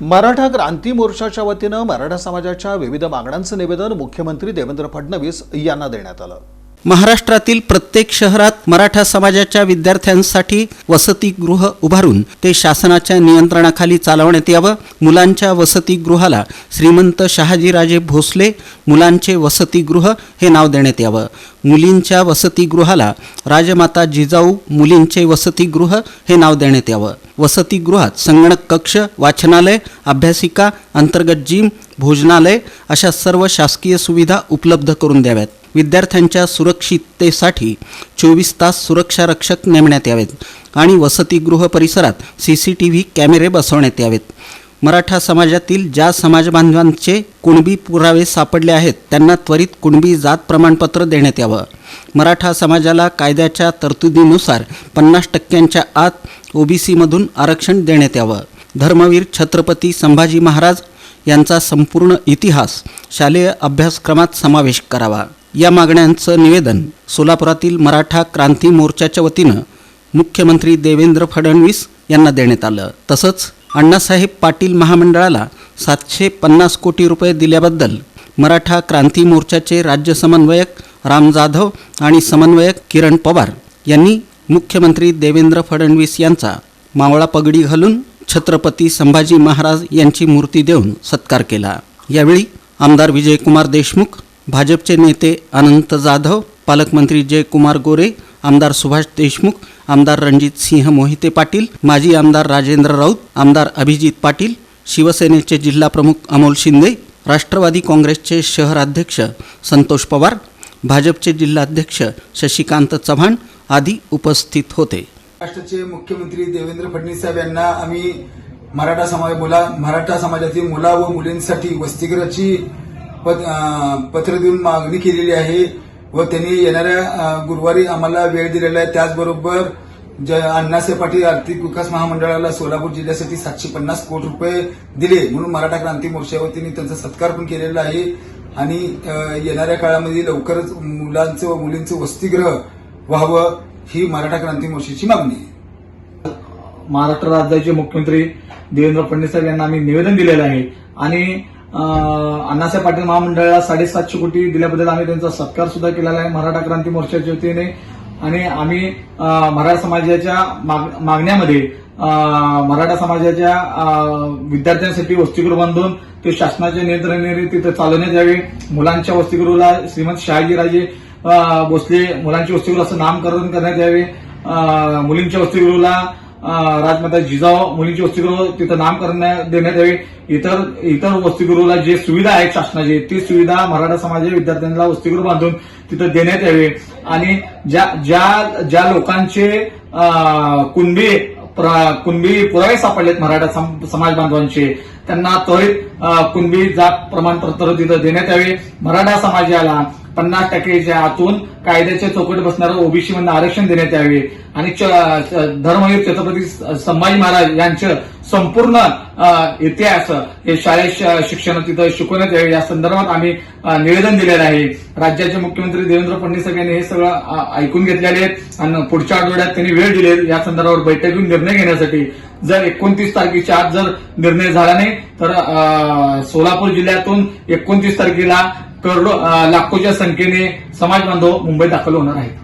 मराठा क्रांती मोर्चाच्या वतीनं मराठा समाजाच्या विविध मागण्यांचं निवेदन मुख्यमंत्री देवेंद्र फडणवीस यांना देण्यात आलं. महाराष्ट्रातील प्रत्येक शहरात मराठा समाजाच्या विद्यार्थ्यांसाठी वसतिगृह उभारून ते शासनाच्या नियंत्रणाखाली चालवण्यात यावं. मुलांच्या वसतिगृहाला श्रीमंत शहाजीराजे भोसले मुलांचे वसतिगृह हे नाव देण्यात यावं. मुलींच्या वसतिगृहाला राजमाता जिजाऊ मुलींचे वसतिगृह हे नाव देण्यात यावं. वसतिगृहात संगणक कक्ष वाचनालय अभ्यासिका अंतर्गत जिम भोजनालय अशा सर्व शासकीय सुविधा उपलब्ध करून द्याव्यात. विद्यार्थ्यांच्या सुरक्षिततेसाठी चोवीस तास सुरक्षा रक्षक नेमण्यात यावेत आणि वसतिगृह परिसरात सी सी टी व्ही कॅमेरे बसवण्यात यावेत. मराठा समाजातील ज्या समाजबांधवांचे कुणबी पुरावे सापडले आहेत त्यांना त्वरित कुणबी जात प्रमाणपत्र देण्यात यावं. मराठा समाजाला कायद्याच्या तरतुदीनुसार पन्नास टक्क्यांच्या आत ओबीसीमधून आरक्षण देण्यात यावं. धर्मवीर छत्रपती संभाजी महाराज यांचा संपूर्ण इतिहास शालेय अभ्यासक्रमात समावेश करावा. या मागण्यांचं निवेदन सोलापुरातील मराठा क्रांती मोर्चाच्या वतीनं मुख्यमंत्री देवेंद्र फडणवीस यांना देण्यात आलं. तसंच अण्णासाहेब पाटील महामंडळाला सातशे पन्नास कोटी रुपये दिल्याबद्दल मराठा क्रांती मोर्चाचे राज्य समन्वयक राम जाधव आणि समन्वयक किरण पवार यांनी मुख्यमंत्री देवेंद्र फडणवीस यांचा मावळा पगडी घालून छत्रपती संभाजी महाराज यांची मूर्ती देऊन सत्कार केला. यावेळी आमदार विजयकुमार देशमुख भाजपचे नेते अनंत जाधव पालकमंत्री जयकुमार गोरे आमदार सुभाष देशमुख आमदार रणजित सिंह मोहिते पाटील माजी आमदार राजेंद्र राऊत आमदार अभिजित पाटील शिवसेनेचे जिल्हाप्रमुख अमोल शिंदे राष्ट्रवादी काँग्रेसचे शहराध्यक्ष संतोष पवार भाजपचे जिल्हाध्यक्ष शशिकांत चव्हाण आदी उपस्थित होते. महाराष्ट्राचे मुख्यमंत्री देवेंद्र फडणवीस साहेब यांना आम्ही मराठा समाज मुला मराठा समाजातील मुला व मुलींसाठी वसतिगृहाची पत्र देऊन मागणी केलेली आहे व त्यांनी येणाऱ्या गुरुवारी आम्हाला वेळ दिलेला आहे. त्याचबरोबर ज अण्णासाहेब पाटील आर्थिक विकास महामंडळाला सोलापूर जिल्ह्यासाठी सातशे पन्नास कोटी रुपये दिले म्हणून मराठा क्रांती मोर्चा वतीने त्यांचा सत्कार पण केलेला आहे. आणि येणाऱ्या काळामध्ये लवकरच मुलांचं व मुलींचं वसतिगृह व्हावं ही मराठा क्रांती मोर्चाची मागणी आहे. महाराष्ट्र राज्याचे मुख्यमंत्री देवेंद्र फडणवीस साहेब यांना आम्ही निवेदन दिलेलं आहे. आणि अण्णासाहेब पाटील महामंडळाला साडेसातशे कोटी दिल्याबद्दल आम्ही त्यांचा सत्कार सुद्धा केलेला आहे मराठा क्रांती मोर्चाच्या वतीने. आणि आम्ही मराठा समाजाच्या माग- मागण्यामध्ये मराठा समाजाच्या विद्यार्थ्यांसाठी वसतिगृह बांधून ते शासनाच्या नियंत्रणाने तिथे चालवण्यात यावे. मुलांच्या वसतिगृहाला श्रीमंत शहाजीराजे भोसले मुलांच्या वसतिगृह असं नामकरण करण्यात यावे मुलींच्या वसतिगृहाला राजमाता जिजाऊ मुलींची वसतिगृह तिथं नामकरण देण्यात यावे. इतर इतर वसतिगृहाला जे सुविधा आहेत शासनाची ती सुविधा मराठा समाजाच्या विद्यार्थ्यांना वसतिगृह बांधून तिथं देण्यात यावे. आणि ज्या ज्या ज्या लोकांचे कुणबी प्र- कुणबी पुरावे सापडलेत मराठा सम- समाज बांधवांचे त्यांना त्वरित कुणबी जात प्रमाणपत्र तिथं देण्यात यावे. मराठा समाजाला पन्नास टक्केच्या आतून कायद्याच्या चौकट बसणारं ओबीसी मधून आरक्षण देण्यात यावे. आणि च- धर्मवीर छत्रपती संभाजी महाराज यांचं संपूर्ण इतिहास हे शाळेत शिक्षण तिथं शिकवण्यात यावे. या संदर्भात आम्ही निवेदन दिलेलं आहे. राज्याचे मुख्यमंत्री देवेंद्र फडणवीस यांनी हे सगळं ऐकून घेतलेले आहेत. आणि पुढच्या आठवड्यात त्यांनी वेळ दिली या संदर्भावर बैठक घेऊन निर्णय घेण्यासाठी. जर एकोणतीस तारखेच्या आत जर निर्णय झाला नाही तर अं, सोलापूर जिल्ह्यातून एकोणतीस तारखेला करोडो लाखोच्या संख्येने समाज बांधव मुंबईत दाखल होणार आहेत.